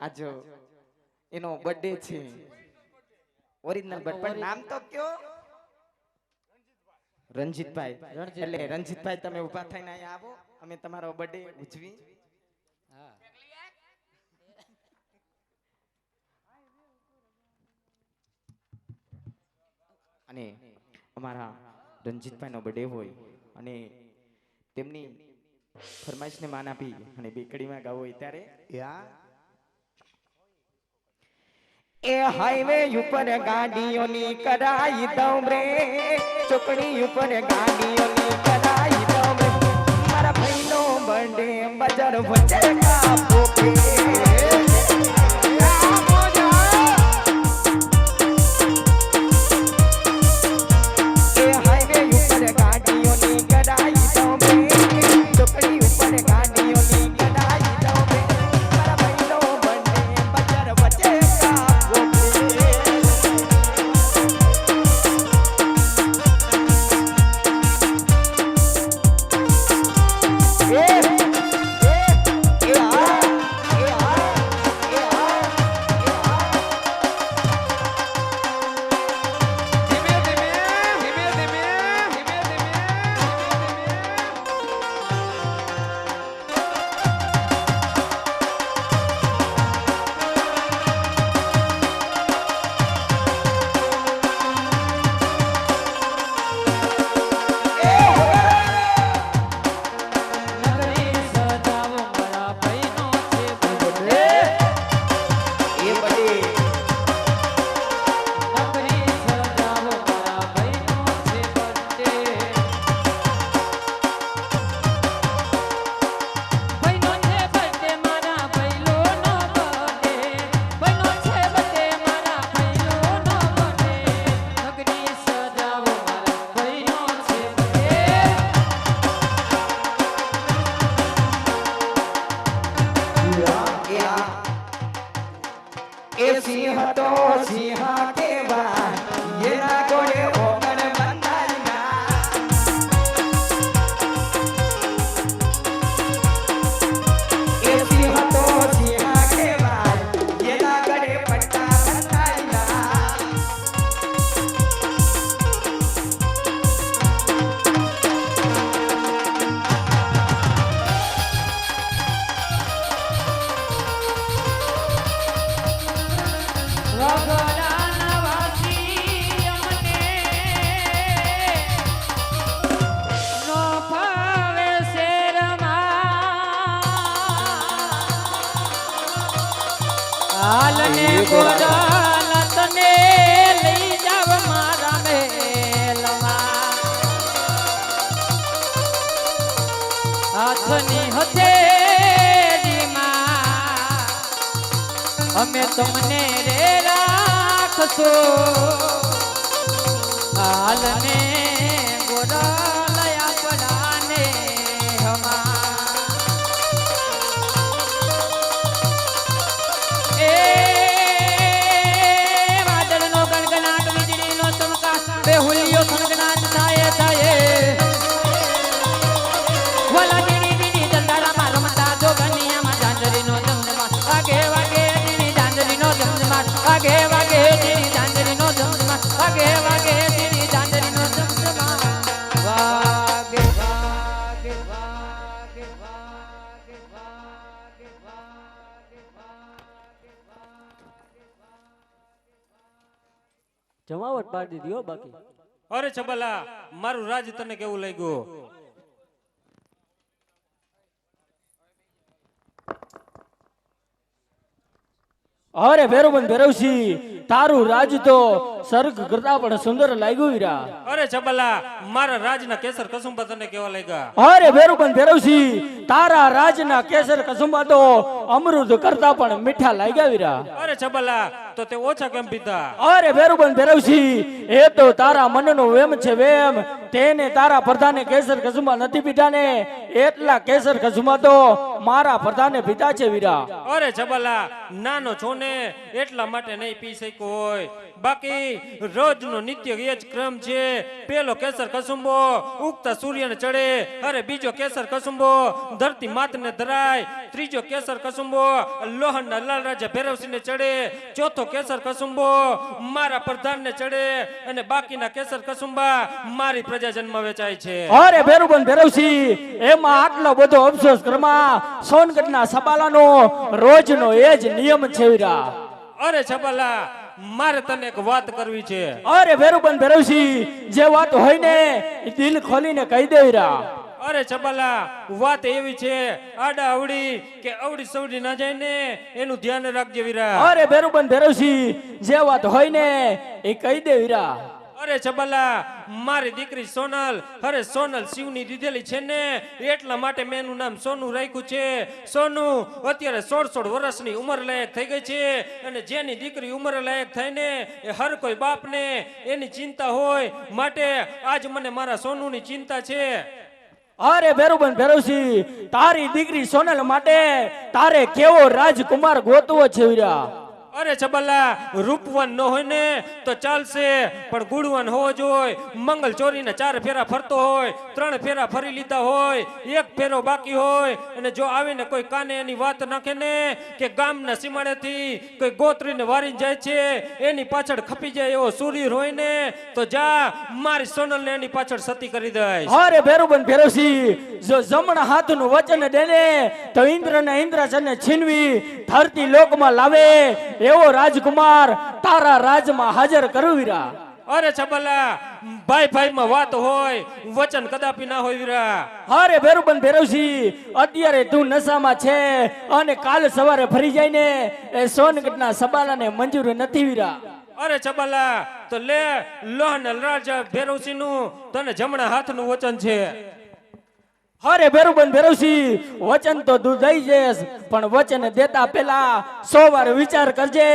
આજો એનો બર્થડે છે ઓરિજિનલ બર્થ પણ નામ તો કયો રણજીતભાઈ રણજીતભાઈ. એટલે રણજીતભાઈ તમે ઊભા થઈને અહીંયા આવો અમે તમારો બર્થડે ઉજવી હા અને અમારા રણજીતભાઈનો બર્થડે હોય અને તેમની ફરમાઈશને માન આપી અને બેકડીમાં ગાવો હોય ત્યારે એ હાઈવે ઉપર ગાડીઓની કરાઈ દઉં રે. ચોકડી ઉપર ગાડીઓની કરાઈ દઉં મારા ભાઈનો બર્થડે બજાર વચ્ચે કાપો હાલને ગોડાલ તને લઈ જાવ મારા મેલમાં. હાથની હથેળીમાં અમે તમને રે રાખશો. જમાવટ પાડી દીધી હો બાકી. અરે છબલા મારું રાજ તને કેવું લાગ્યું? અરે ભેરુબંધ ભેરવસી તારું રાજ તો સર્ગ કરતા પણ સુંદર લાગ્યું હીરા અરે ચબલા મારા રાજના કેસર કસુંબા તને કેવા લાગ્યા? અરે ભેરુબંધ ભેરવસી તારા રાજના કેસર કસુંબા તો અમૃત કરતા પણ મીઠા લાગ્યા વીરા. અરે છબલા તો તે ઓછા કેમ પીધા? અરે ભેરુબન ભેરવસી એ તો તારા મનનો વેમ છે વેમ. તેને તારા પ્રધાને કેસર કસુમા નથી પીધા ને. એટલા કેસર કસુમા તો મારા પ્રધાને પીધા છે વીરા. અરે જબલા નાનો છો ને એટલા માટે નહીં પી શક્યો હોય. બાકી રોજનો નિત્ય એ જ ક્રમ છે. પેલો કેસર કસુંબો ઉગતા સૂર્યને ચડે અરે બીજો કેસર કસુંબો ધરતી માતને ધરાય ત્રીજો કેસર કસુંબો લોહનના લાલ રાજા ભેરવસિંહને ચડે ચોથો કેસર કસુંબો મારા પ્રધાનને ચડે અને બાકીના કેસર કસુંબા મારી પ્રજા જન્મ વેચાય છે. અરે ભેરુબન ભેરવસિંહ એમાં આટલો બધો અફસોસ ક્રમા સોનગઢના સબાલાનો રોજનો એ જ નિયમ છે અરે છબલા મારે તને એક વાત કરવી છે. અરે ભેરુબન ભેરવસી જે વાત હોય ને દિલ ખોલીને કહી દે રા. અરે ચબલા વાત એવી છે આડા અવડી કે અવડી સવડી ના જાય ને એનું ધ્યાન રાખજે વીરા. અરે ભેરુબન ભેરવસી જે વાત હોય ને એ કહી દે વીરા. અરે છબલા મારી દીકરી સોનલ, અરે સોનલ શિવની દીધેલી છે ને, એટલા માટે મેં એનું નામ સોનું રાખ્યું છે. સોનું, અત્યારે સોળ સોળ વર્ષની ઉંમર લાયક થઈ ગઈ છે અને જેની દીકરી ઉંમર લાયક થાય ને, એ હર કોઈ બાપને એની ચિંતા હોય માટે આજ મને મારા સોનુની ચિંતા છે. અરે ભેરુબન ભેરુસી, તારી દીકરી સોનલ માટે તારે કેવો રાજકુમાર ગોતવો છે વીરા? અરે છબલ્લા, રૂપવાન ન હોય ને તો ચાલશે, પણ ગુણવાન હોવો જોઈએ. મંગલ ચોરીને ચાર ફેરા ફરતો હોય, ત્રણ ફેરા ફરી લીધા હોય, એક ફેરો બાકી હોય. અને જો આવીને કોઈ કાને એની વાત નાખે ને કે ગામના સીમાડેથી કોઈ ગોત્રીને વારીને જાય છે, એની પાછળ ખપી જાય એવો સુરીર હોય ને, તો જા, મારી સોનલને એની પાછળ સતી કરી દઈશ. અરે ભેરુબન ભેરોસી જો જમણા હાથનું વચન દેને તો ઇન્દ્રને ઇન્દ્રાસનને છીનવી ધરતી લોકમાં લાવે એવો રાજકુમાર તારા રાજમાં હાજર કરું વીરા અરે છબલા ભાઈ ભાઈ માં વાત હોય વચન કદાપી ના હોય વીરા. અરે ભેરુબન ભેરવસી અત્યારે તું નશામાં છે અને કાલ સવારે ફરી જાય ને એ સોનગઢના સબાલાને મંજૂર નથી વીરા. અરે છબલા તો લે લોહન રાજા ભેરવસી નું તને જમણા હાથનું વચન છે. અરે બેરુબન ભેરવસિંહ વચન તો તું દઈ જઈશ પણ વચન દેતા પેલા સો વાર વિચાર કરજે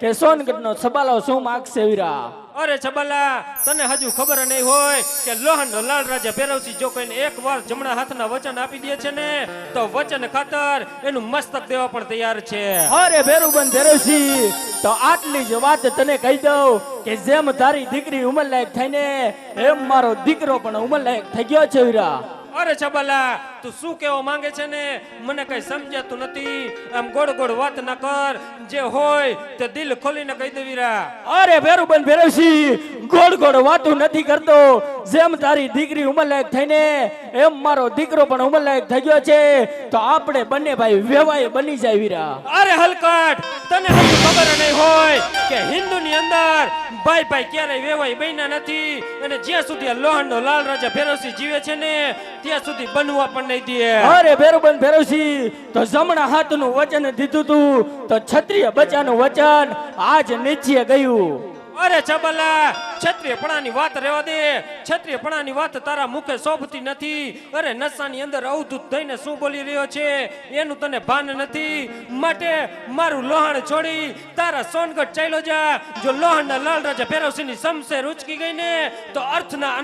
કે સોનગઢનો સબાલો શું માગશે વીરા? અરે છબાલા તને હજુ ખબર નહીં હોય કે લોહન લાલ રાજા પેરવસી જો કોઈને એક વાર જમણા હાથના વચન આપી દે છે ને તો વચન ખાતર એનું મસ્તક દેવા પણ તૈયાર છે. અરે બેરુબન ભેરવસિંહ તો આટલી જ વાત તને કહી દઉં કે જેમ તારી દીકરી ઉંમરલાયક થઈને એમ મારો દીકરો પણ ઉમરલાયક થઈ ગયો છે વીરા. અરે ચબલા તું શું કેવા માંગે છે ને? મને કઈ સમજાતું નથી. આમ ગોળ ગોળ વાત ના કર. જે હોય તે દિલ ખોલીને કહી દેવી રા. અરે ભેરુબન ભેરવસી ગોળ ગોળ વાતું નથી કરતો. જેમ તારી દીકરી ઉંમરલાયક થઈને એમ મારો દીકરો પણ ઉંમરલાયક થઈ ગયો છે તો આપણે બંને ભાઈ વેવાય બની જાય વીરા. અરે હલકટ! તને હજી ખબર નહીં હોય કે હિન્દુની અંદર ભાઈ ભાઈ ક્યારેય વેવાય બન્યા નથી. અને જ્યાં સુધી લોહણનો લાલ રાજા ભેરવસી જીવે છે ને ત્યાં સુધી બનવા પણ નહીં દે. અરે ભેરુબન ભેરવસિંહ તો જમણા હાથનું વચન દીધું તું તો ક્ષત્રિય બચ્ચાનું વચન આજ નીચે ગયું. અરે ચબલા ક્ષત્રિયપણાની વાત રહેવા દે. ક્ષત્રિયપણાની વાત તારા મુખે શોભતી નથી. અરે નશાની અંદર અવધૂત થઈને શું બોલી રહ્યો છે? એનું તને ભાન નથી. માટે મારું લોહણ છોડી તારા સોનગઢ ચાલ્યો જા. જો લોહણના લાલ રાજા ભેરવસિંહની સમસે રૂચકી ગઈ ને તો અર્થના